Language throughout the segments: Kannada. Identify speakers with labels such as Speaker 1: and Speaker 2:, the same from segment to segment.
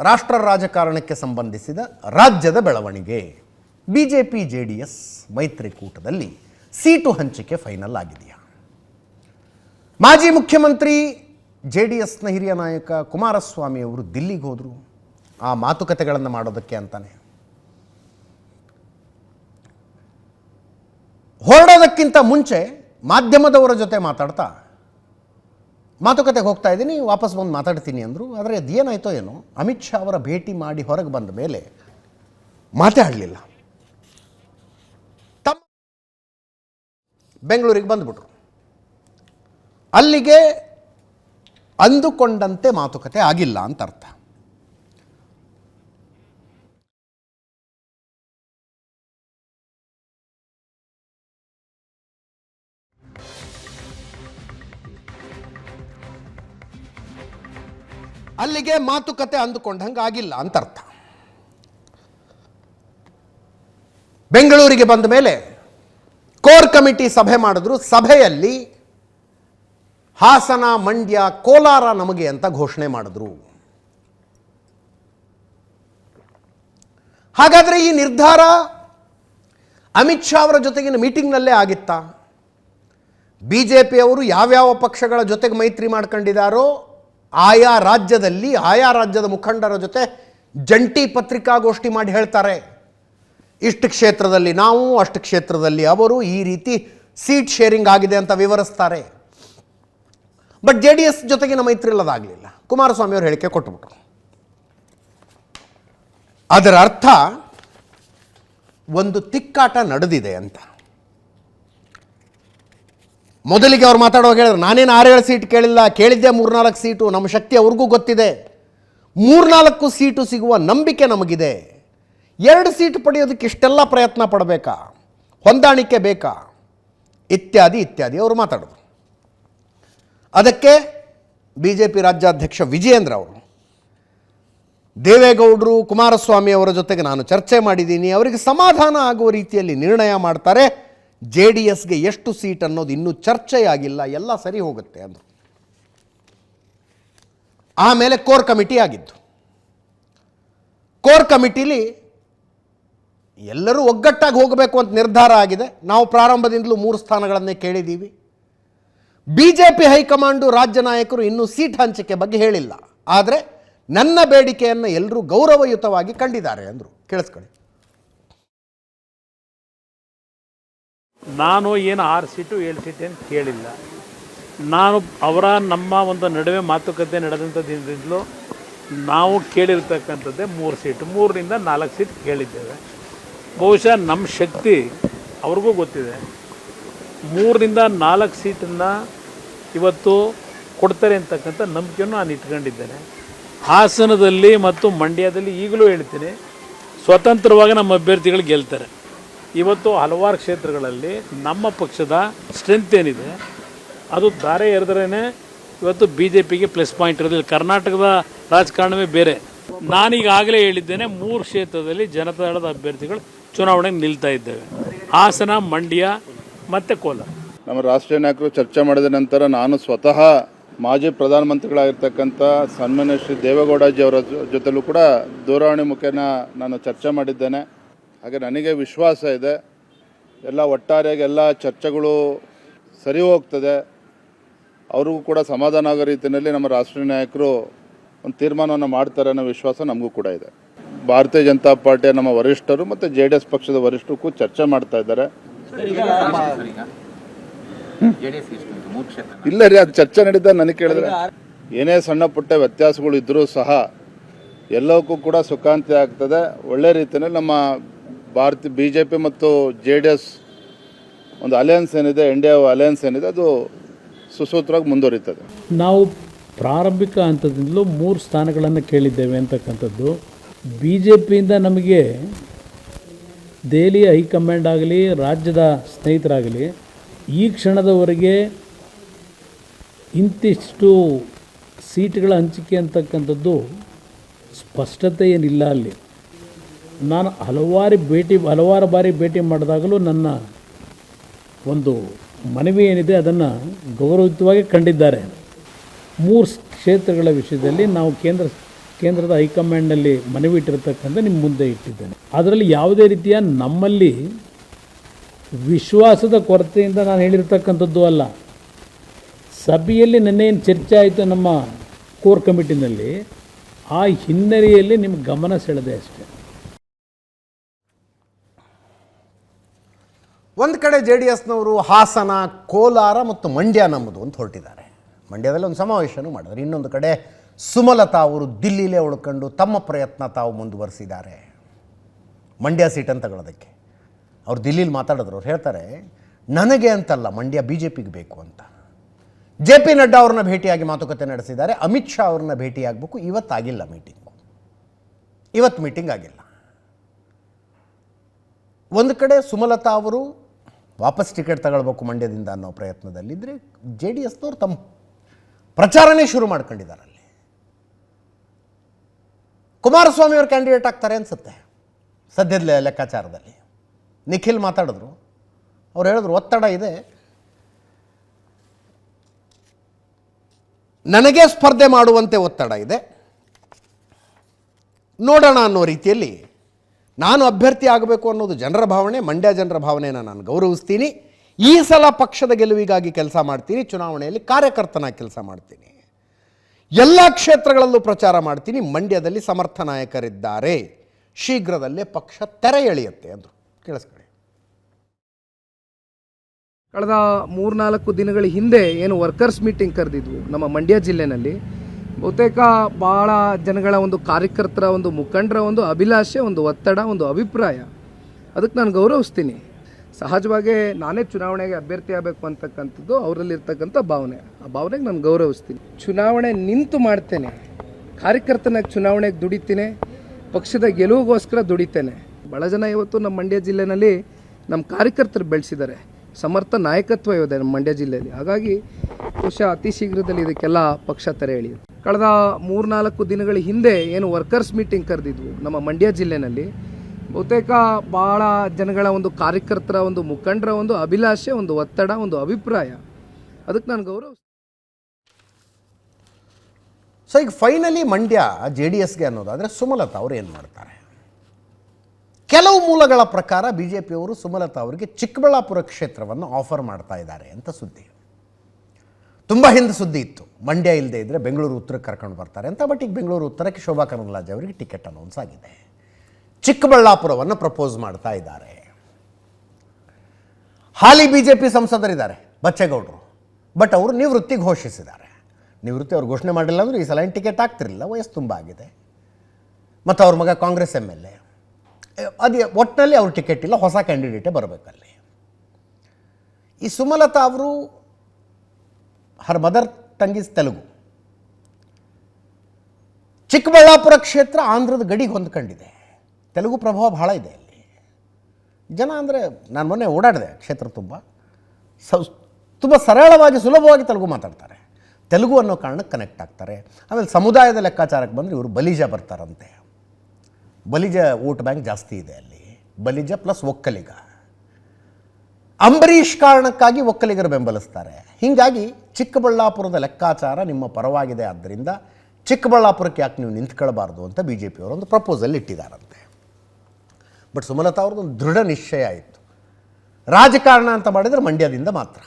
Speaker 1: ರಾಷ್ಟ್ರ ರಾಜಕಾರಣಕ್ಕೆ ಸಂಬಂಧಿಸಿದ ರಾಜ್ಯದ ಬೆಳವಣಿಗೆ. B J P J D S ಮೈತ್ರಿಕೂಟದಲ್ಲಿ seat ಹಂಚಿಕೆ ಫೈನಲ್ ಆಗಿದೆಯಾ? ಮಾಜಿ ಮುಖ್ಯಮಂತ್ರಿ ಜೆ ಡಿ ಎಸ್ನ ಹಿರಿಯ ನಾಯಕ ಕುಮಾರಸ್ವಾಮಿ ಅವರು ದಿಲ್ಲಿಗೆ ಹೋದರು. ಆ ಮಾತುಕತೆಗಳನ್ನು ಮಾಡೋದಕ್ಕೆ ಅಂತಾನೆ. ಹೊರಡೋದಕ್ಕಿಂತ ಮುಂಚೆ ಮಾಧ್ಯಮದವರ ಜೊತೆ ಮಾತಾಡ್ತಾ ಮಾತುಕತೆಗೆ ಹೋಗ್ತಾ ಇದ್ದೀನಿ, ವಾಪಸ್ ಬಂದು ಮಾತಾಡ್ತೀನಿ ಅಂದರು. ಆದರೆ ಅದೇನಾಯ್ತೋ ಏನೋ, ಅಮಿತ್ ಶಾ ಅವರ ಭೇಟಿ ಮಾಡಿ ಹೊರಗೆ ಬಂದ ಮೇಲೆ ಮಾತಾಡಲಿಲ್ಲ. ತಮ್ಮ ಬೆಂಗಳೂರಿಗೆ ಬಂದುಬಿಟ್ರು. ಅಲ್ಲಿಗೆ ಅಂದುಕೊಂಡಂತೆ ಮಾತುಕತೆ ಆಗಿಲ್ಲ ಅಂತ ಅರ್ಥ. ಅಲ್ಲಿಗೆ ಮಾತುಕತೆ ಅಂದುಕೊಂಡಂಗೆ ಆಗಿಲ್ಲ ಅಂತ ಅರ್ಥ ಬೆಂಗಳೂರಿಗೆ ಬಂದ ಮೇಲೆ ಕೋರ್ ಕಮಿಟಿ ಸಭೆ ಮಾಡಿದ್ರು. ಸಭೆಯಲ್ಲಿ ಹಾಸನ, ಮಂಡ್ಯ, ಕೋಲಾರ ನಮಗೆ ಅಂತ ಘೋಷಣೆ ಮಾಡಿದ್ರು. ಹಾಗಾದರೆ ಈ ನಿರ್ಧಾರ ಅಮಿತ್ ಶಾ ಅವರ ಜೊತೆಗಿನ ಮೀಟಿಂಗ್ನಲ್ಲೇ ಆಗಿತ್ತಾ? ಬಿ ಜೆ ಪಿಯವರು ಯಾವ್ಯಾವ ಪಕ್ಷಗಳ ಜೊತೆಗೆ ಮೈತ್ರಿ ಮಾಡ್ಕೊಂಡಿದ್ದಾರೋ ಆಯಾ ರಾಜ್ಯದಲ್ಲಿ, ಆಯಾ ರಾಜ್ಯದ ಮುಖಂಡರ ಜೊತೆ ಜಂಟಿ ಪತ್ರಿಕಾಗೋಷ್ಠಿ ಮಾಡಿ ಹೇಳ್ತಾರೆ. ಇಷ್ಟು ಕ್ಷೇತ್ರದಲ್ಲಿ ನಾವು, ಅಷ್ಟು ಕ್ಷೇತ್ರದಲ್ಲಿ ಅವರು ಈ ರೀತಿ ಸೀಟ್ ಶೇರಿಂಗ್ ಆಗಿದೆ ಅಂತ ವಿವರಿಸ್ತಾರೆ. ಬಟ್ ಜೆ ಡಿ ಎಸ್ ಜೊತೆಗಿನ ಮೈತ್ರಿ ಇಲ್ಲದಾಗಲಿಲ್ಲ. ಕುಮಾರಸ್ವಾಮಿ ಅವರು ಹೇಳಿಕೆ ಕೊಟ್ಟುಬಿಟ್ರು ಅದರ ಅರ್ಥ, ಒಂದು ತಿಕ್ಕಾಟ ನಡೆದಿದೆ ಅಂತ. ಮೊದಲಿಗೆ ಅವ್ರು ಮಾತಾಡುವಾಗ ಹೇಳಿದ್ರು, ನಾನೇನು ಆರೇಳು ಸೀಟ್ ಕೇಳಿಲ್ಲ, ಕೇಳಿದ್ದೆ ಮೂರ್ನಾಲ್ಕು ಸೀಟು, ನಮ್ಮ ಶಕ್ತಿ ಅವ್ರಿಗೂ ಗೊತ್ತಿದೆ. ಮೂರ್ನಾಲ್ಕು ಸೀಟು ಸಿಗುವ ನಂಬಿಕೆ ನಮಗಿದೆ. ಎರಡು ಸೀಟ್ ಪಡೆಯೋದಕ್ಕೆ ಇಷ್ಟೆಲ್ಲ ಪ್ರಯತ್ನ ಪಡಬೇಕಾ? ಹೊಂದಾಣಿಕೆ ಬೇಕಾ? ಇತ್ಯಾದಿ ಇತ್ಯಾದಿ ಅವರು ಮಾತಾಡಿದ್ರು. ಅದಕ್ಕೆ ಬಿ ಜೆ ಪಿ ರಾಜ್ಯಾಧ್ಯಕ್ಷ ವಿಜಯೇಂದ್ರ ಅವರು, ದೇವೇಗೌಡರು, ಕುಮಾರಸ್ವಾಮಿ ಅವರ ಜೊತೆಗೆ ನಾನು ಚರ್ಚೆ ಮಾಡಿದ್ದೀನಿ, ಅವರಿಗೆ ಸಮಾಧಾನ ಆಗುವ ರೀತಿಯಲ್ಲಿ ನಿರ್ಣಯ ಮಾಡ್ತಾರೆ. ಜೆ ಡಿ ಎಸ್ಗೆ ಎಷ್ಟು ಸೀಟ್ ಅನ್ನೋದು ಇನ್ನೂ ಚರ್ಚೆಯಾಗಿಲ್ಲ, ಎಲ್ಲ ಸರಿ ಹೋಗುತ್ತೆ ಅಂದರು. ಆಮೇಲೆ ಕೋರ್ ಕಮಿಟಿ ಆಗಿದ್ದು. ಕೋರ್ ಕಮಿಟಿಲಿ ಎಲ್ಲರೂ ಒಗ್ಗಟ್ಟಾಗಿ ಹೋಗಬೇಕು ಅಂತ ನಿರ್ಧಾರ ಆಗಿದೆ. ನಾವು ಪ್ರಾರಂಭದಿಂದಲೂ ಮೂರು ಸ್ಥಾನಗಳನ್ನೇ ಕೇಳಿದ್ದೀವಿ. ಬಿ ಜೆ ಪಿ ಹೈಕಮಾಂಡು ರಾಜ್ಯ ನಾಯಕರು ಇನ್ನೂ ಸೀಟ್ ಹಂಚಿಕೆ ಬಗ್ಗೆ ಹೇಳಿಲ್ಲ. ಆದರೆ ನನ್ನ ಬೇಡಿಕೆಯನ್ನು ಎಲ್ಲರೂ ಗೌರವಯುತವಾಗಿ ಕಂಡಿದ್ದಾರೆ ಅಂದರು. ಕೇಳಿಸ್ಕೊಳ್ಳಿ.
Speaker 2: ನಾನು ಏನು ಆರು ಸೀಟು ಏಳು ಸೀಟು ಏನು ಕೇಳಿಲ್ಲ. ನಾನು ಅವರ ನಮ್ಮ ಒಂದು ನಡುವೆ ಮಾತುಕತೆ ನಡೆದಂಥ ದಿನದಿಂದಲೂ ನಾವು ಕೇಳಿರ್ತಕ್ಕಂಥದ್ದೇ ಮೂರು ಸೀಟು. ಮೂರರಿಂದ ನಾಲ್ಕು ಸೀಟ್ ಕೇಳಿದ್ದೇವೆ. ಬಹುಶಃ ನಮ್ಮ ಶಕ್ತಿ ಅವ್ರಿಗೂ ಗೊತ್ತಿದೆ. ಮೂರರಿಂದ ನಾಲ್ಕು ಸೀಟನ್ನು ಇವತ್ತು ಕೊಡ್ತಾರೆ ಅಂತಕ್ಕಂಥ ನಂಬಿಕೆಯನ್ನು ನಾನು ಇಟ್ಕೊಂಡಿದ್ದೇನೆ. ಹಾಸನದಲ್ಲಿ ಮತ್ತು ಮಂಡ್ಯದಲ್ಲಿ ಈಗಲೂ ಹೇಳ್ತೀನಿ, ಸ್ವತಂತ್ರವಾಗಿ ನಮ್ಮ ಅಭ್ಯರ್ಥಿಗಳು ಗೆಲ್ತಾರೆ. ಇವತ್ತು ಹಲವಾರು ಕ್ಷೇತ್ರಗಳಲ್ಲಿ ನಮ್ಮ ಪಕ್ಷದ ಸ್ಟ್ರೆಂತ್ ಏನಿದೆ, ಅದು ದಾರೆ ಎರೆದ್ರೇ ಇವತ್ತು ಬಿ ಜೆ ಪಿಗೆ ಪ್ಲಸ್ ಪಾಯಿಂಟ್ ಇರೋದಿಲ್ಲ. ಕರ್ನಾಟಕದ ರಾಜಕಾರಣವೇ ಬೇರೆ. ನಾನೀಗಾಗಲೇ ಹೇಳಿದ್ದೇನೆ, ಮೂರು ಕ್ಷೇತ್ರದಲ್ಲಿ ಜನತಾದಳದ ಅಭ್ಯರ್ಥಿಗಳು ಚುನಾವಣೆಗೆ ನಿಲ್ತಾ ಇದ್ದೇವೆ. ಹಾಸನ, ಮಂಡ್ಯ ಮತ್ತು ಕೋಲಾರ.
Speaker 3: ನಮ್ಮ ರಾಷ್ಟ್ರೀಯ ನಾಯಕರು ಚರ್ಚೆ ಮಾಡಿದ ನಂತರ ನಾನು ಸ್ವತಃ ಮಾಜಿ ಪ್ರಧಾನಮಂತ್ರಿಗಳಾಗಿರ್ತಕ್ಕಂಥ ಸನ್ಮಾನ್ಯ ಶ್ರೀ ದೇವೇಗೌಡಜಿ ಅವರ ಜೊತೆಲೂ ಕೂಡ ದೂರವಾಣಿ ಮುಖೇನ ನಾನು ಚರ್ಚೆ ಮಾಡಿದ್ದೇನೆ. ಹಾಗೆ ನನಗೆ ವಿಶ್ವಾಸ ಇದೆ. ಎಲ್ಲ ಒಟ್ಟಾರೆಯಾಗಿ ಎಲ್ಲ ಚರ್ಚೆಗಳು ಸರಿ ಹೋಗ್ತದೆ. ಅವ್ರಿಗೂ ಕೂಡ ಸಮಾಧಾನ ಆಗೋ ರೀತಿಯಲ್ಲಿ ನಮ್ಮ ರಾಷ್ಟ್ರೀಯ ನಾಯಕರು ಒಂದು ತೀರ್ಮಾನವನ್ನು ಮಾಡ್ತಾರೆ ಅನ್ನೋ ವಿಶ್ವಾಸ ನಮಗೂ ಕೂಡ ಇದೆ. ಭಾರತೀಯ ಜನತಾ ಪಾರ್ಟಿಯ ನಮ್ಮ ವರಿಷ್ಠರು ಮತ್ತು ಜೆ ಡಿ ಎಸ್ ಪಕ್ಷದ ವರಿಷ್ಠಕ್ಕೂ ಚರ್ಚೆ ಮಾಡ್ತಾ ಇದ್ದಾರೆ. ಇಲ್ಲ ರೀ ಅದು ಚರ್ಚೆ ನಡೀತಾ ನನಗೆ ಕೇಳಿದ್ರೆ. ಏನೇ ಸಣ್ಣ ಪುಟ್ಟ ವ್ಯತ್ಯಾಸಗಳು ಇದ್ದರೂ ಸಹ ಎಲ್ಲವಕ್ಕೂ ಕೂಡ ಸುಖಾಂತಿ ಆಗ್ತದೆ. ಒಳ್ಳೆ ರೀತಿಯಲ್ಲಿ ನಮ್ಮ ಭಾರತ ಬಿ ಜೆ ಪಿ ಮತ್ತು ಜೆ ಡಿ ಎಸ್ ಒಂದು ಅಲಯನ್ಸ್ ಏನಿದೆ ಇಂಡಿಯಾ ಅಲಯನ್ಸ್ ಏನಿದೆ, ಅದು ಸುಸೂತ್ರವಾಗಿ ಮುಂದುವರಿತದೆ.
Speaker 2: ನಾವು ಪ್ರಾರಂಭಿಕ ಹಂತದಿಂದಲೂ ಮೂರು ಸ್ಥಾನಗಳನ್ನು ಕೇಳಿದ್ದೇವೆ ಅಂತಕ್ಕಂಥದ್ದು. ಬಿ ಜೆ ಪಿಯಿಂದ ನಮಗೆ ದೆಹಲಿಯ ಹೈಕಮಾಂಡ್ ಆಗಲಿ, ರಾಜ್ಯದ ಸ್ನೇಹಿತರಾಗಲಿ, ಈ ಕ್ಷಣದವರೆಗೆ ಇಂತಿಷ್ಟು ಸೀಟ್ಗಳ ಹಂಚಿಕೆ ಅಂತಕ್ಕಂಥದ್ದು ಸ್ಪಷ್ಟತೆ ಏನಿಲ್ಲ ಅಲ್ಲಿ. ನಾನು ಹಲವಾರು ಭೇಟಿ, ಹಲವಾರು ಬಾರಿ ಭೇಟಿ ಮಾಡಿದಾಗಲೂ ನನ್ನ ಒಂದು ಮನವಿ ಏನಿದೆ ಅದನ್ನು ಗೌರವಯುತವಾಗಿ ಕಂಡಿದ್ದಾರೆ. ಮೂರು ಕ್ಷೇತ್ರಗಳ ವಿಷಯದಲ್ಲಿ ನಾವು ಕೇಂದ್ರ, ಕೇಂದ್ರದ ಹೈಕಮಾಂಡ್ನಲ್ಲಿ ಮನವಿ ಇಟ್ಟಿರ್ತಕ್ಕಂಥ ನಿಮ್ಮ ಮುಂದೆ ಇಟ್ಟಿದ್ದೇನೆ. ಅದರಲ್ಲಿ ಯಾವುದೇ ರೀತಿಯ ನಮ್ಮಲ್ಲಿ ವಿಶ್ವಾಸದ ಕೊರತೆಯಿಂದ ನಾನು ಹೇಳಿರ್ತಕ್ಕಂಥದ್ದು ಅಲ್ಲ. ಸಭೆಯಲ್ಲಿ ನಿನ್ನೆ ಏನು ಚರ್ಚೆ ಆಯಿತು ನಮ್ಮ ಕೋರ್ ಕಮಿಟಿನಲ್ಲಿ, ಆ ಹಿನ್ನೆಲೆಯಲ್ಲಿ ನಿಮ್ಮ ಗಮನ ಸೆಳೆದೆ ಅಷ್ಟೇ.
Speaker 1: ಒಂದು ಕಡೆ ಜೆ ಡಿ ಎಸ್ನವರು ಹಾಸನ, ಕೋಲಾರ ಮತ್ತು ಮಂಡ್ಯ ನಮ್ಮದು ಅಂತ ಹೊರಟಿದ್ದಾರೆ. ಮಂಡ್ಯದಲ್ಲಿ ಒಂದು ಸಮಾವೇಶನೂ ಮಾಡಿದ್ರು ಇನ್ನೊಂದು ಕಡೆ ಸುಮಲತಾ ಅವರು ದಿಲ್ಲಿಲೇ ಉಳ್ಕೊಂಡು ತಮ್ಮ ಪ್ರಯತ್ನ ತಾವು ಮುಂದುವರಿಸಿದ್ದಾರೆ. ಮಂಡ್ಯ ಸೀಟನ್ನು ತಗೊಳ್ಳೋದಕ್ಕೆ. ಅವ್ರು ದಿಲ್ಲೀಲಿ ಮಾತಾಡಿದ್ರು. ಅವ್ರು ಹೇಳ್ತಾರೆ, ನನಗೆ ಅಂತಲ್ಲ, ಮಂಡ್ಯ ಬಿ ಜೆ ಪಿಗೆ ಬೇಕು ಅಂತ. ಜೆ ಪಿ ನಡ್ಡಾ ಅವ್ರನ್ನ ಭೇಟಿಯಾಗಿ ಮಾತುಕತೆ ನಡೆಸಿದ್ದಾರೆ. ಅಮಿತ್ ಶಾ ಅವ್ರನ್ನ ಭೇಟಿಯಾಗಬೇಕು. ಇವತ್ತಾಗಿಲ್ಲ ಮೀಟಿಂಗು. ಇವತ್ತು ಮೀಟಿಂಗ್ ಆಗಿಲ್ಲ. ಒಂದು ಕಡೆ ಸುಮಲತಾ ಅವರು ವಾಪಸ್ ಟಿಕೆಟ್ ತಗೊಳ್ಬೇಕು ಮಂಡ್ಯದಿಂದ ಅನ್ನೋ ಪ್ರಯತ್ನದಲ್ಲಿದ್ದರೆ ಜೆ ಡಿ ಎಸ್ನವ್ರು ತಮ್ಮ ಪ್ರಚಾರನೇ ಶುರು ಮಾಡ್ಕೊಂಡಿದ್ದಾರೆ ಅಲ್ಲಿ. ಕುಮಾರಸ್ವಾಮಿ ಅವರು ಕ್ಯಾಂಡಿಡೇಟ್ ಆಗ್ತಾರೆ ಅನಿಸುತ್ತೆ ಸದ್ಯದ ಲೆಕ್ಕಾಚಾರದಲ್ಲಿ. ನಿಖಿಲ್ ಮಾತಾಡಿದ್ರು. ಅವ್ರು ಹೇಳಿದ್ರು, ಒತ್ತಡ ಇದೆ. ನನಗೆ ಸ್ಪರ್ಧೆ ಮಾಡುವಂತೆ ಒತ್ತಡ ಇದೆ. ನೋಡೋಣ ಅನ್ನೋ ರೀತಿಯಲ್ಲಿ ನಾನು ಅಭ್ಯರ್ಥಿ ಆಗಬೇಕು ಅನ್ನೋದು ಜನರ ಭಾವನೆ, ಮಂಡ್ಯ ಜನರ ಭಾವನೆಯನ್ನು ನಾನು ಗೌರವಿಸ್ತೀನಿ. ಈ ಸಲ ಪಕ್ಷದ ಗೆಲುವಿಗಾಗಿ ಕೆಲಸ ಮಾಡ್ತೀನಿ, ಚುನಾವಣೆಯಲ್ಲಿ ಕಾರ್ಯಕರ್ತನಾಗಿ ಕೆಲಸ ಮಾಡ್ತೀನಿ. ಎಲ್ಲ ಕ್ಷೇತ್ರಗಳಲ್ಲೂ ಪ್ರಚಾರ ಮಾಡ್ತೀನಿ, ಮಂಡ್ಯದಲ್ಲಿ ಸಮರ್ಥ ನಾಯಕರಿದ್ದಾರೆ. ಶೀಘ್ರದಲ್ಲೇ ಪಕ್ಷ ತೆರೆ ಎಳೆಯುತ್ತೆ ಅಂದರು. ಕೇಳಿಸ್ಕೊಳ್ಳಿ.
Speaker 4: ಕಳೆದ ಮೂರ್ನಾಲ್ಕು ದಿನಗಳ ಹಿಂದೆ ಏನು ವರ್ಕರ್ಸ್ ಮೀಟಿಂಗ್ ಕರೆದಿದ್ವು ನಮ್ಮ ಮಂಡ್ಯ ಜಿಲ್ಲೆನಲ್ಲಿ. ಬಹುತೇಕ ಭಾಳ ಜನಗಳ ಒಂದು ಕಾರ್ಯಕರ್ತರ ಒಂದು ಮುಖಂಡರ ಒಂದು ಅಭಿಲಾಷೆ, ಒಂದು ಒತ್ತಡ, ಒಂದು ಅಭಿಪ್ರಾಯ. ಅದಕ್ಕೆ ನಾನು ಗೌರವಿಸ್ತೀನಿ. ಸಹಜವಾಗಿ ನಾನೇ ಚುನಾವಣೆಗೆ ಅಭ್ಯರ್ಥಿ ಆಗಬೇಕು ಅಂತಕ್ಕಂಥದ್ದು ಅವರಲ್ಲಿರ್ತಕ್ಕಂಥ ಭಾವನೆ. ಆ ಭಾವನೆಗೆ ನಾನು ಗೌರವಿಸ್ತೀನಿ. ಚುನಾವಣೆ ನಿಂತು ಮಾಡ್ತೇನೆ. ಕಾರ್ಯಕರ್ತನಾಗಿ ಚುನಾವಣೆಗೆ ದುಡಿತೀನಿ. ಪಕ್ಷದ ಗೆಲುವಿಗೋಸ್ಕರ ದುಡಿತೇನೆ. ಬಹಳ ಜನ ಇವತ್ತು ನಮ್ಮ ಮಂಡ್ಯ ಜಿಲ್ಲೆನಲ್ಲಿ ನಮ್ಮ ಕಾರ್ಯಕರ್ತರು ಬೆಳೆಸಿದ್ದಾರೆ. ಸಮರ್ಥ ನಾಯಕತ್ವ ಇದೆ ನಮ್ಮ ಮಂಡ್ಯ ಜಿಲ್ಲೆಯಲ್ಲಿ. ಹಾಗಾಗಿ ಬಹುಶಃ ಅತಿ ಶೀಘ್ರದಲ್ಲಿ ಇದಕ್ಕೆಲ್ಲ ಪಕ್ಷ ತೆರೆ ಎಳೆಯುತ್ತೆ. ಕಳೆದ ಮೂರ್ನಾಲ್ಕು ದಿನಗಳ ಹಿಂದೆ ಏನು ವರ್ಕರ್ಸ್ ಮೀಟಿಂಗ್ ಕರೆದಿದ್ವು ನಮ್ಮ ಮಂಡ್ಯ ಜಿಲ್ಲೆನಲ್ಲಿ. ಬಹುತೇಕ ಭಾಳ ಜನಗಳ ಒಂದು ಕಾರ್ಯಕರ್ತರ ಒಂದು ಮುಖಂಡರ ಒಂದು ಅಭಿಲಾಷೆ, ಒಂದು ಒತ್ತಡ, ಒಂದು ಅಭಿಪ್ರಾಯ. ಅದಕ್ಕೆ ನಾನು ಗೌರವ
Speaker 1: ಸೊ ಈಗ ಫೈನಲಿ ಮಂಡ್ಯ ಜೆ ಡಿ ಎಸ್ಗೆ ಅನ್ನೋದಾದರೆ ಸುಮಲತಾ ಅವರು ಏನು ಮಾಡ್ತಾರೆ? ಕೆಲವು ಮೂಲಗಳ ಪ್ರಕಾರ ಬಿ ಜೆ ಪಿಯವರು ಸುಮಲತಾ ಅವರಿಗೆ ಚಿಕ್ಕಬಳ್ಳಾಪುರ ಕ್ಷೇತ್ರವನ್ನು ಆಫರ್ ಮಾಡ್ತಾ ಇದ್ದಾರೆ ಅಂತ ಸುದ್ದಿ. ತುಂಬ ಹಿಂದೆ ಸುದ್ದಿ ಇತ್ತು. ಮಂಡ್ಯ ಇಲ್ಲದೆ ಇದ್ದರೆ ಬೆಂಗಳೂರು ಉತ್ತರಕ್ಕೆ ಕರ್ಕೊಂಡು ಬರ್ತಾರೆ ಅಂತ ಬಟ್ ಈಗ ಬೆಂಗಳೂರು ಉತ್ತರಕ್ಕೆ ಶೋಭಾ ಕರಂದ್ಲಾಜೆ ಅವರಿಗೆ ಟಿಕೆಟ್ ಅನೌನ್ಸ್ ಆಗಿದೆ. ಚಿಕ್ಕಬಳ್ಳಾಪುರವನ್ನು ಪ್ರಪೋಸ್ ಮಾಡ್ತಾ ಇದ್ದಾರೆ. ಹಾಲಿ ಬಿ ಜೆ ಪಿ ಸಂಸದರಿದ್ದಾರೆ, ಬಚ್ಚೇಗೌಡರು. ಬಟ್ ಅವರು ನಿವೃತ್ತಿ ಘೋಷಿಸಿದ್ದಾರೆ. ನಿವೃತ್ತಿ ಅವರು ಘೋಷಣೆ ಮಾಡಿಲ್ಲ ಅಂದರೆ ಈ ಸಲ ಟಿಕೆಟ್ ಆಗ್ತಿರಲಿಲ್ಲ, ವಯಸ್ಸು ತುಂಬ ಆಗಿದೆ. ಮತ್ತು ಅವ್ರ ಮಗ ಕಾಂಗ್ರೆಸ್ ಎಂ ಎಲ್ ಎ, ಅದು ಒಟ್ಟಿನಲ್ಲಿ ಅವ್ರ ಟಿಕೆಟ್ ಇಲ್ಲ, ಹೊಸ ಕ್ಯಾಂಡಿಡೇಟೇ ಬರಬೇಕಲ್ಲಿ. ಈ ಸುಮಲತಾ ಅವರು her mother tongue Telugu Chikkaballapur ಕ್ಷೇತ್ರ ಆಂಧ್ರದ ಗಡಿಗೆ ಹೊಂದ್ಕೊಂಡಿದೆ ತೆಲುಗು ಪ್ರಭಾವ ಭಾಳ ಇದೆ ಅಲ್ಲಿ ಜನ ಅಂದರೆ ನಾನು ಮೊನ್ನೆ ಓಡಾಡಿದೆ ಕ್ಷೇತ್ರ ತುಂಬ ಸ ತುಂಬ ಸರಳವಾಗಿ ಸುಲಭವಾಗಿ ತೆಲುಗು ಮಾತಾಡ್ತಾರೆ ತೆಲುಗು ಅನ್ನೋ ಕಾರಣಕ್ಕೆ ಕನೆಕ್ಟ್ ಆಗ್ತಾರೆ ಆಮೇಲೆ ಸಮುದಾಯದ ಲೆಕ್ಕಾಚಾರಕ್ಕೆ ಬಂದರೆ ಇವರು ಬಲಿಜ ಬರ್ತಾರಂತೆ ಬಲಿಜ ವೋಟ್ ಬ್ಯಾಂಕ್ ಜಾಸ್ತಿ ಇದೆ ಅಲ್ಲಿ ಬಲಿಜ ಪ್ಲಸ್ ಒಕ್ಕಲಿಗ ಅಂಬರೀಷ್ ಕಾರಣಕ್ಕಾಗಿ ಒಕ್ಕಲಿಗರು ಬೆಂಬಲಿಸ್ತಾರೆ. ಹೀಗಾಗಿ ಚಿಕ್ಕಬಳ್ಳಾಪುರದ ಲೆಕ್ಕಾಚಾರ ನಿಮ್ಮ ಪರವಾಗಿದೆ. ಆದ್ದರಿಂದ ಚಿಕ್ಕಬಳ್ಳಾಪುರಕ್ಕೆ ಯಾಕೆ ನೀವು ನಿಂತ್ಕೊಳ್ಬಾರ್ದು ಅಂತ ಬಿ ಜೆ ಪಿಯವರೊಂದು ಪ್ರಪೋಸಲ್ ಇಟ್ಟಿದ್ದಾರಂತೆ. ಬಟ್ ಸುಮಲತಾ ಅವ್ರದ್ದೊಂದು ದೃಢ ನಿಶ್ಚಯ ಇತ್ತು. ರಾಜಕಾರಣ ಅಂತ ಮಾಡಿದರೆ ಮಂಡ್ಯದಿಂದ ಮಾತ್ರ.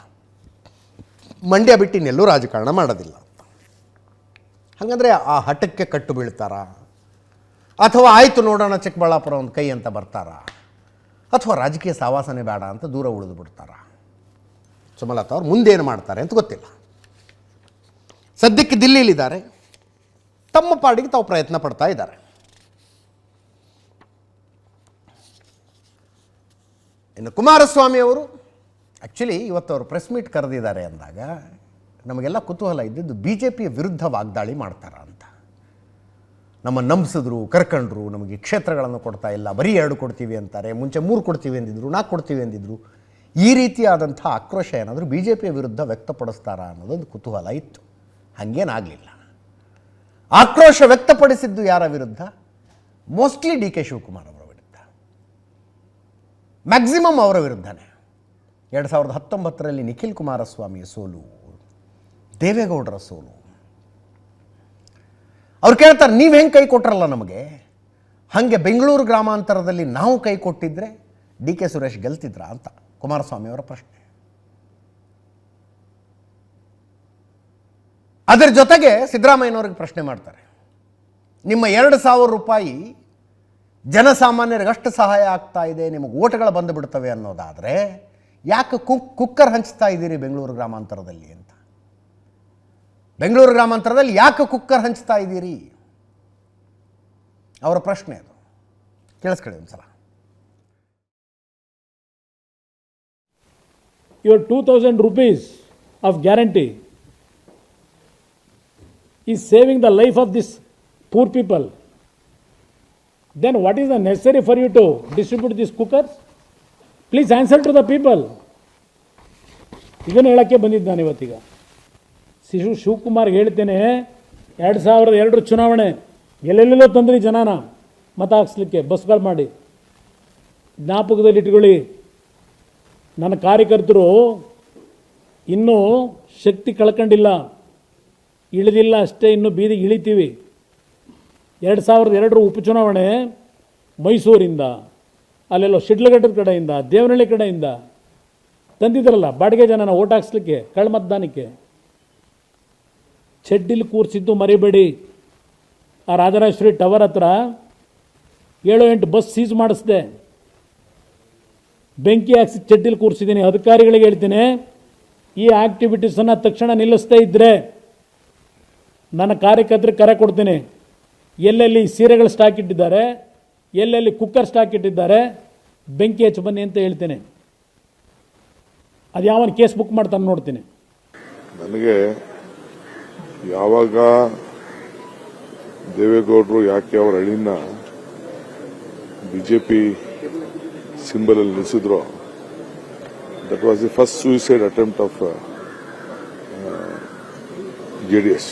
Speaker 1: ಮಂಡ್ಯ ಬಿಟ್ಟು ಇನ್ನೆಲ್ಲೂ ರಾಜಕಾರಣ ಮಾಡೋದಿಲ್ಲ. ಅಂತ ಹಾಗಂದರೆ ಆ ಹಠಕ್ಕೆ ಕಟ್ಟು ಬೀಳ್ತಾರಾ? ಅಥವಾ ಆಯಿತು ನೋಡೋಣ ಚಿಕ್ಕಬಳ್ಳಾಪುರ ಒಂದು ಕೈ ಅಂತ ಬರ್ತಾರಾ? ಅಥವಾ ರಾಜಕೀಯ ಸಾವಾಸನೆ ಬೇಡ ಅಂತ ದೂರ ಉಳಿದು ಬಿಡ್ತಾರ. ಸುಮಲತಾ ಅವ್ರು ಮುಂದೇನು ಮಾಡ್ತಾರೆ ಅಂತ ಗೊತ್ತಿಲ್ಲ. ಸದ್ಯಕ್ಕೆ ದಿಲ್ಲಿಯಲ್ಲಿದ್ದಾರೆ. ತಮ್ಮ ಪಾಡಿಗೆ ತಾವು ಪ್ರಯತ್ನ ಪಡ್ತಾ ಇದ್ದಾರೆ. ಇನ್ನು ಕುಮಾರಸ್ವಾಮಿ ಅವರು ಆ್ಯಕ್ಚುಲಿ ಇವತ್ತು ಅವರು ಪ್ರೆಸ್ ಮೀಟ್ ಕರೆದಿದ್ದಾರೆ ಅಂದಾಗ ನಮಗೆಲ್ಲ ಕುತೂಹಲ ಇದ್ದಿದ್ದು ಬಿ ಜೆ ಪಿಯ ವಿರುದ್ಧ ವಾಗ್ದಾಳಿ ಮಾಡ್ತಾರ. ನಮ್ಮ ನಂಬಿಸಿದ್ರು, ಕರ್ಕೊಂಡ್ರು, ನಮಗೆ ಕ್ಷೇತ್ರಗಳನ್ನು ಕೊಡ್ತಾ ಇಲ್ಲ, ಬರೀ ಎರಡು ಕೊಡ್ತೀವಿ ಅಂತಾರೆ, ಮುಂಚೆ ಮೂರು ಕೊಡ್ತೀವಿ ಅಂದಿದ್ರು, ನಾಲ್ಕು ಕೊಡ್ತೀವಿ ಅಂದಿದ್ರು, ಈ ರೀತಿಯಾದಂಥ ಆಕ್ರೋಶ ಏನಾದರೂ ಬಿ ಜೆ ಪಿಯ ವಿರುದ್ಧ ವ್ಯಕ್ತಪಡಿಸ್ತಾರಾ ಅನ್ನೋದೊಂದು ಕುತೂಹಲ ಇತ್ತು. ಹಾಗೇನಾಗಲಿಲ್ಲ ಆಕ್ರೋಶ ವ್ಯಕ್ತಪಡಿಸಿದ್ದು ಯಾರ ವಿರುದ್ಧ? ಮೋಸ್ಟ್ಲಿ ಡಿ ಕೆ ಶಿವಕುಮಾರ್ ಅವರ ವಿರುದ್ಧ. ಮ್ಯಾಕ್ಸಿಮಮ್ ಅವರ ವಿರುದ್ಧನೇ. ಎರಡು ಸಾವಿರದ ಹತ್ತೊಂಬತ್ತರಲ್ಲಿ ನಿಖಿಲ್ ಕುಮಾರಸ್ವಾಮಿಯ ಸೋಲು, ದೇವೇಗೌಡರ ಸೋಲು ಅವ್ರು ಕೇಳ್ತಾರೆ, ನೀವು ಹೆಂಗೆ ಕೈ ಕೊಟ್ರಲ್ಲ ನಮಗೆ? ಹಾಗೆ ಬೆಂಗಳೂರು ಗ್ರಾಮಾಂತರದಲ್ಲಿ ನಾವು ಕೈ ಕೊಟ್ಟಿದ್ರೆ ಡಿ ಕೆ ಸುರೇಶ್ ಗೆಲ್ತಿದ್ರಾ ಅಂತ ಕುಮಾರಸ್ವಾಮಿ ಅವರ ಪ್ರಶ್ನೆ. ಅದರ ಜೊತೆಗೆ ಸಿದ್ದರಾಮಯ್ಯನವ್ರಿಗೆ ಪ್ರಶ್ನೆ ಮಾಡ್ತಾರೆ. ನಿಮ್ಮ ಎರಡು ಸಾವಿರ ರೂಪಾಯಿ ಜನಸಾಮಾನ್ಯರಿಗೆ ಅಷ್ಟು ಸಹಾಯ ಆಗ್ತಾ ಇದೆ, ನಿಮಗೆ ಓಟ್ಗಳು ಬಂದು ಬಿಡ್ತವೆ ಅನ್ನೋದಾದರೆ ಯಾಕೆ ಕುಕ್, ಕುಕ್ಕರ್ ಹಂಚ್ತಾ ಇದ್ದೀರಿ ಬೆಂಗಳೂರು ಗ್ರಾಮಾಂತರದಲ್ಲಿ ಅಂತ? ಬೆಂಗಳೂರು ಗ್ರಾಮಾಂತರದಲ್ಲಿ ಯಾಕೆ ಕುಕ್ಕರ್ ಹಂಚ್ತಾ ಇದ್ದೀರಿ ಅವರ ಪ್ರಶ್ನೆ ಅದು ಕೇಳಿಸ್ಕೊಳ್ಳಿ ಒಂದ್ಸಲ
Speaker 2: your 2000 rupees of guarantee is saving the life of this poor people, then what is the necessary for you to distribute this cookers? Please answer to the people. ಇದನ್ನು ಹೇಳೋಕ್ಕೆ ಬಂದಿದ್ದು ನಾನು ಇವತ್ತೀಗ ಶಿಶು ಶಿವಕುಮಾರ್ ಹೇಳ್ತೇನೆ, ಎರಡು ಸಾವಿರದ ಎರಡರ ಚುನಾವಣೆ, ಎಲ್ಲೆಲ್ಲೆಲ್ಲೋ ತಂದ್ರಿ ಜನಾನ. ಮತ ಹಾಕ್ಸ್ಲಿಕ್ಕೆ ಬಸ್ಗಳು ಮಾಡಿ. ಜ್ಞಾಪಕದಲ್ಲಿ ಇಟ್ಕೊಳ್ಳಿ. ನನ್ನ ಕಾರ್ಯಕರ್ತರು ಇನ್ನೂ ಶಕ್ತಿ ಕಳ್ಕೊಂಡಿಲ್ಲ. ಇಳಿದಿಲ್ಲ ಅಷ್ಟೇ, ಇನ್ನೂ ಬೀದಿಗೆ ಇಳಿತೀವಿ. ಎರಡು ಸಾವಿರದ ಎರಡರ ಉಪಚುನಾವಣೆ ಮೈಸೂರಿಂದ, ಅಲ್ಲೆಲ್ಲೋ ಶಿಡ್ಲಘಟ್ಟದ ಕಡೆಯಿಂದ, ದೇವನಹಳ್ಳಿ ಕಡೆಯಿಂದ ತಂದಿದ್ರಲ್ಲ ಬಾಡಿಗೆ ಜನನ ಓಟ್ ಹಾಕ್ಸ್ಲಿಕ್ಕೆ ಕಳ್ಳ ಮತದಾನಕ್ಕೆ ಚೆಡ್ಡಿಲಿ ಕೂರಿಸಿದ್ದು ಮರಿಬೇಡಿ. ಆ ರಾಜರಾಜೇಶ್ವರಿ ಟವರ್ ಹತ್ರ ಏಳು ಎಂಟು ಬಸ್ ಸೀಸ್ ಮಾಡಿಸಿದೆ. ಬೆಂಕಿ ಹಾಕ್ಸಿ ಚಡ್ಡಿಲಿ ಕೂರಿಸಿದ್ದೀನಿ. ಅಧಿಕಾರಿಗಳಿಗೆ ಹೇಳ್ತೀನಿ, ಈ ಆ್ಯಕ್ಟಿವಿಟೀಸನ್ನು ತಕ್ಷಣ ನಿಲ್ಲಿಸ್ತಾ ಇದ್ದರೆ ನನ್ನ ಕಾರ್ಯಕರ್ತರಿಗೆ ಕರೆ ಕೊಡ್ತೀನಿ. ಎಲ್ಲೆಲ್ಲಿ ಸೀರೆಗಳು ಸ್ಟಾಕ್ ಇಟ್ಟಿದ್ದಾರೆ, ಎಲ್ಲೆಲ್ಲಿ ಕುಕ್ಕರ್ ಸ್ಟಾಕ್ ಇಟ್ಟಿದ್ದಾರೆ, ಬೆಂಕಿ ಹಚ್ಚಿ ಬನ್ನಿ ಅಂತ ಹೇಳ್ತೀನಿ. ಅದು ಯಾವನ್ ಕೇಸ್ ಬುಕ್ ಮಾಡ್ತಾನೆ ನೋಡ್ತೀನಿ.
Speaker 5: ನನಗೆ ಯಾವಾಗ ದೇವೇಗೌಡರು ಯಾಕೆ ಅವರ ಅಳಿನ ಬಿಜೆಪಿ ಸಿಂಬಲ್ ಅಲ್ಲಿ ನಿಲ್ಲಿಸಿದ್ರು that was the first suicide attempt of J D S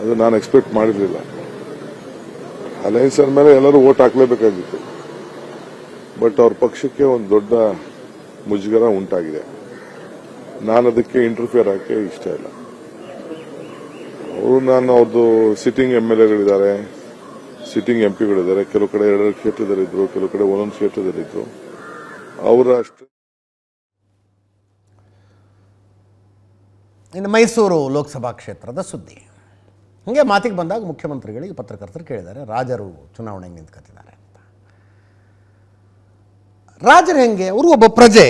Speaker 5: ಅದು ನಾನು ಎಕ್ಸ್ಪೆಕ್ಟ್ ಮಾಡಿರಲಿಲ್ಲ. ಅಲಯನ್ಸ್ ಮೇಲೆ ಎಲ್ಲರೂ ಓಟ್ ಹಾಕಲೇಬೇಕಾಗಿತ್ತು. ಬಟ್ ಅವ್ರ ಪಕ್ಷಕ್ಕೆ ಒಂದು ದೊಡ್ಡ ಮುಜುಗರ ಉಂಟಾಗಿದೆ. ನಾನು ಅದಕ್ಕೆ ಇಂಟರ್ಫಿಯರ್ ಹಾಕಿ ಇಷ್ಟ ಇಲ್ಲ. ನಾನು ಅವ್ರದ್ದು ಸಿಟ್ಟಿಂಗ್ ಎಂ ಎಲ್ ಎಗಳಿದ್ದಾರೆ ಸಿಟ್ಟಿಂಗ್ ಎಂ ಪಿಗಳಿದ್ದಾರೆ ಕೆಲವು ಕಡೆ ಎರಡೆರಡು ಕ್ಷೇತ್ರದಲ್ಲಿದ್ದರು ಕೆಲವು ಕಡೆ ಒಂದೊಂದು ಕ್ಷೇತ್ರದಲ್ಲಿದ್ದರು ಅವರ ಅಷ್ಟು
Speaker 1: ಇನ್ನು ಮೈಸೂರು ಲೋಕಸಭಾ ಕ್ಷೇತ್ರದ ಸುದ್ದಿ. ಹಿಂಗೆ ಮಾತಿಗೆ ಬಂದಾಗ ಮುಖ್ಯಮಂತ್ರಿಗಳಿಗೆ ಪತ್ರಕರ್ತರು ಕೇಳಿದ್ದಾರೆ, ರಾಜರು ಚುನಾವಣೆಗೆ ನಿಂತ್ಕೊತಿದ್ದಾರೆ ಅಂತ. ರಾಜರು ಹೆಂಗೆ? ಅವರು ಒಬ್ಬ ಪ್ರಜೆ.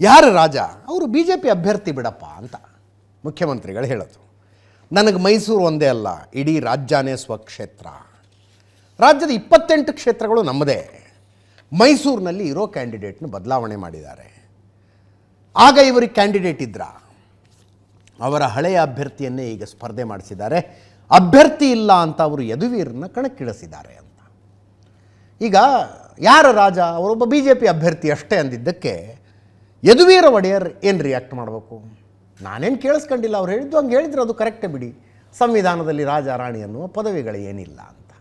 Speaker 1: ಯಾರು ರಾಜ? ಅವರು ಬಿ ಜೆ ಪಿ ಅಭ್ಯರ್ಥಿ ಬಿಡಪ್ಪ ಅಂತ ಮುಖ್ಯಮಂತ್ರಿಗಳು ಹೇಳೋದು. ನನಗೆ ಮೈಸೂರು ಒಂದೇ ಅಲ್ಲ, ಇಡೀ ರಾಜ್ಯನೇ ಸ್ವಕ್ಷೇತ್ರ. ರಾಜ್ಯದ ಇಪ್ಪತ್ತೆಂಟು ಕ್ಷೇತ್ರಗಳು ನಮ್ಮದೇ. ಮೈಸೂರಿನಲ್ಲಿ ಇರೋ ಕ್ಯಾಂಡಿಡೇಟ್ನ ಬದಲಾವಣೆ ಮಾಡಿದ್ದಾರೆ. ಆಗ ಇವರಿಗೆ ಕ್ಯಾಂಡಿಡೇಟ್ ಇದ್ರ. ಅವರ ಹಳೆಯ ಅಭ್ಯರ್ಥಿಯನ್ನೇ ಈಗ ಸ್ಪರ್ಧೆ ಮಾಡಿಸಿದ್ದಾರೆ. ಅಭ್ಯರ್ಥಿ ಇಲ್ಲ ಅಂತ ಅವರು ಯದುವೀರನ್ನ ಕಣಕ್ಕಿಳಿಸಿದ್ದಾರೆ ಅಂತ. ಈಗ ಯಾರ ರಾಜ? ಅವರೊಬ್ಬ ಬಿ ಜೆ ಪಿ ಅಭ್ಯರ್ಥಿ ಅಷ್ಟೇ ಅಂದಿದ್ದಕ್ಕೆ ಯದುವೀರ ಒಡೆಯರ್ ಏನು ರಿಯಾಕ್ಟ್ ಮಾಡಬೇಕು? ನಾನೇನು ಕೇಳಿಸ್ಕೊಂಡಿಲ್ಲ ಅವ್ರು ಹೇಳಿದ್ದು ಹಂಗೆ ಹೇಳಿದ್ರೆ ಅದು ಕರೆಕ್ಟೇ ಬಿಡಿ. ಸಂವಿಧಾನದಲ್ಲಿ ರಾಜ ರಾಣಿ ಅನ್ನುವ ಪದವಿಗಳು ಏನಿಲ್ಲ ಅಂತ.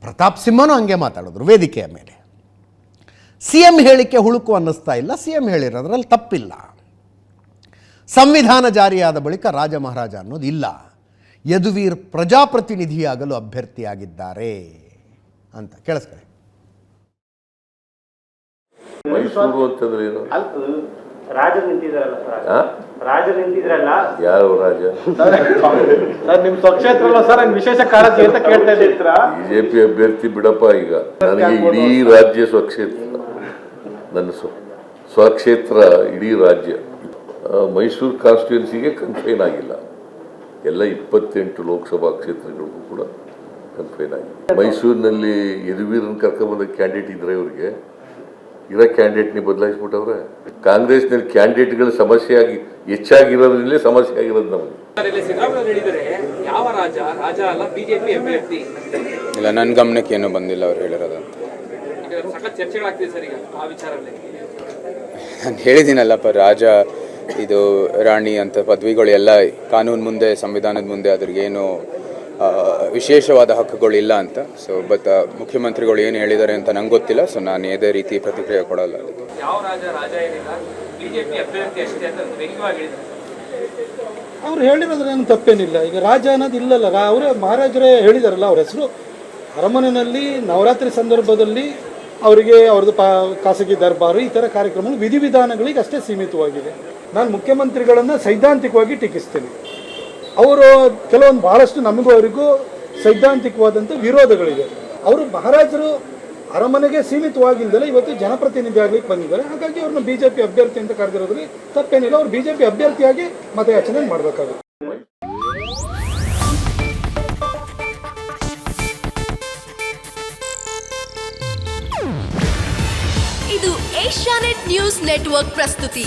Speaker 1: ಪ್ರತಾಪ್ ಸಿಂಹನೂ ಹಂಗೆ ಮಾತಾಡಿದ್ರು ವೇದಿಕೆಯ ಮೇಲೆ. ಸಿ ಎಂ ಹೇಳಿಕೆ ಹುಳುಕು ಅನ್ನಿಸ್ತಾ ಇಲ್ಲ ಸಿ ಎಂ ಹೇಳಿರೋದ್ರಲ್ಲಿ ತಪ್ಪಿಲ್ಲ. ಸಂವಿಧಾನ ಜಾರಿಯಾದ ಬಳಿಕ ರಾಜ ಮಹಾರಾಜ ಅನ್ನೋದು ಇಲ್ಲ. ಯದುವೀರ್ ಪ್ರಜಾಪ್ರತಿನಿಧಿಯಾಗಲು ಅಭ್ಯರ್ಥಿಯಾಗಿದ್ದಾರೆ ಅಂತ. ಕೇಳಿಸ್ಕೊಳ್ಳಿ.
Speaker 6: ನಿಂತಿದ್ರಲ್ಲ? ರಾಜ ನಿಂತಿದ್ರಲ್ಲ?
Speaker 7: ಯಾವ ರಾಜ?
Speaker 6: ಸರ್ ನಿಮ್ ಸರ್ ಹಂಗ್ ವಿಶೇಷ ಕಾಳಜಿ ಅಂತ ಕೇಳ್ತಾ ಇದ್ದೀವಿ
Speaker 7: ಬಿಜೆಪಿ ಅಭ್ಯರ್ಥಿ ಬಿಡಪ್ಪ ಈಗ. ನನಗೆ ಇಡೀ ರಾಜ್ಯ ಸ್ವಕ್ಷೇತ್ರ. ನನ್ನ ಸ್ವ ಸ್ವಕ್ಷೇತ್ರ ಇಡೀ ರಾಜ್ಯ. ಮೈಸೂರು ಕಾನ್ಸ್ಟಿಟ್ಯೂನ್ಸಿಗೆ ಕನ್ಫೈನ್ ಆಗಿಲ್ಲ. ಎಲ್ಲ ಇಪ್ಪತ್ತೆಂಟು ಲೋಕಸಭಾ ಕ್ಷೇತ್ರಗಳಿಗೂ ಕೂಡ ಕನ್ಫೈನ್ ಆಗಿದೆ. ಮೈಸೂರಿನಲ್ಲಿ ಯದುವೀರನ್ ಕರ್ಕೊಂಡ್ಬಂದ ಕ್ಯಾಂಡಿಡೇಟ್ ಇದ್ರೆ ಇವರಿಗೆ ಇರೋ ಕ್ಯಾಂಡಿಡೇಟ್ನಿ ಬದಲಾಯಿಸ್ಬಿಟ್ಟವ್ರೆ. ಕಾಂಗ್ರೆಸ್ನಲ್ಲಿ ಕ್ಯಾಂಡಿಡೇಟ್ಗಳ ಸಮಸ್ಯೆ ಆಗಿ ಹೆಚ್ಚಾಗಿರೋದ್ರಲ್ಲೇ ಸಮಸ್ಯೆ ಆಗಿರೋದು ನಮಗೆ
Speaker 8: ಇಲ್ಲಿ ಯಾವ ರಾಜ? ರಾಜ ಅಲ್ಲ ಬಿಜೆಪಿ ಅಭ್ಯರ್ಥಿ.
Speaker 9: ಇಲ್ಲ ನನ್ನ ಗಮನಕ್ಕೆ ಏನೂ ಬಂದಿಲ್ಲ ಅವ್ರು ಹೇಳಿರೋದು.
Speaker 8: ಈಗ ಸಖತ್ ಚರ್ಚೆಗಳಾಗ್ತಿದೆ ಸರ್ ಈಗ ಆ ವಿಚಾರದಲ್ಲಿ.
Speaker 9: ನಾನು ಹೇಳಿದ್ದೀನಲ್ಲಪ್ಪ ರಾಜ ಇದು ರಾಣಿ ಅಂತ ಪದವಿಗಳು ಎಲ್ಲ ಕಾನೂನು ಮುಂದೆ ಸಂವಿಧಾನದ ಮುಂದೆ ಅದ್ರಿಗೇನು ವಿಶೇಷವಾದ ಹಕ್ಕುಗಳಿಲ್ಲ ಅಂತ. ಸೊ ಬಟ್ ಮುಖ್ಯಮಂತ್ರಿಗಳು ಏನು ಹೇಳಿದ್ದಾರೆ ಅಂತ ನಂಗೆ ಗೊತ್ತಿಲ್ಲ. ಸೊ ನಾನು ಯಾವುದೇ ರೀತಿ ಪ್ರತಿಕ್ರಿಯೆ ಕೊಡಲ್ಲ ಅದಕ್ಕೆ.
Speaker 8: ಯಾವ ರಾಜ ರಾಜ ಏನಿಲ್ಲ. ಬಿಜೆಪಿ ಅಭ್ಯರ್ಥಿ ಅಷ್ಟೇ ಅಂತ ವ್ಯಂಗ್ಯವಾಗಿ ಹೇಳಿದ್ದಾರೆ
Speaker 3: ಅವ್ರು ಹೇಳಿರೋದ್ರೇನು ತಪ್ಪೇನಿಲ್ಲ. ಈಗ ರಾಜ ಅನ್ನೋದು ಇಲ್ಲಲ್ಲ. ರಾ ಅವರೇ ಮಹಾರಾಜರೇ ಹೇಳಿದಾರಲ್ಲ ಅವ್ರ ಹೆಸರು. ಅರಮನೆಯಲ್ಲಿ ನವರಾತ್ರಿ ಸಂದರ್ಭದಲ್ಲಿ ಅವರಿಗೆ ಅವ್ರದ್ದು ಪಾ ಖಾಸಗಿ ದರ್ಬಾರು ಈ ಥರ ಕಾರ್ಯಕ್ರಮಗಳು ವಿಧಿವಿಧಾನಗಳಿಗೆ ಅಷ್ಟೇ ಸೀಮಿತವಾಗಿದೆ ನಾನು ಮುಖ್ಯಮಂತ್ರಿಗಳನ್ನು ಸೈದ್ಧಾಂತಿಕವಾಗಿ ಟೀಕಿಸ್ತೇನೆ. ಅವರು ಕೆಲವೊಂದು ಬಹಳಷ್ಟು ನಮಗೂ ಅವರಿಗೂ ಸೈದ್ಧಾಂತಿಕವಾದಂಥ ವಿರೋಧಗಳಿವೆ ಅವರು ಮಹಾರಾಜರು ಅರಮನೆಗೆ ಸೀಮಿತವಾಗಿಂದಲೇ ಇವತ್ತು ಜನಪ್ರತಿನಿಧಿ ಆಗ್ಲಿಕ್ಕೆ ಬಂದಿದ್ದಾರೆ. ಹಾಗಾಗಿ ಅವ್ರನ್ನ ಬಿಜೆಪಿ ಅಭ್ಯರ್ಥಿ ಅಂತ ಕರೆದಿರೋದ್ರಲ್ಲಿ ತಪ್ಪೇನಿಲ್ಲ. ಅವ್ರು ಬಿಜೆಪಿ ಅಭ್ಯರ್ಥಿಯಾಗಿ ಮತಯಾಚನೆ ಮಾಡಬೇಕಾಗುತ್ತೆ.
Speaker 10: ಇದು ಏಷ್ಯಾನೆಟ್ ನ್ಯೂಸ್ ನೆಟ್ವರ್ಕ್ ಪ್ರಸ್ತುತಿ.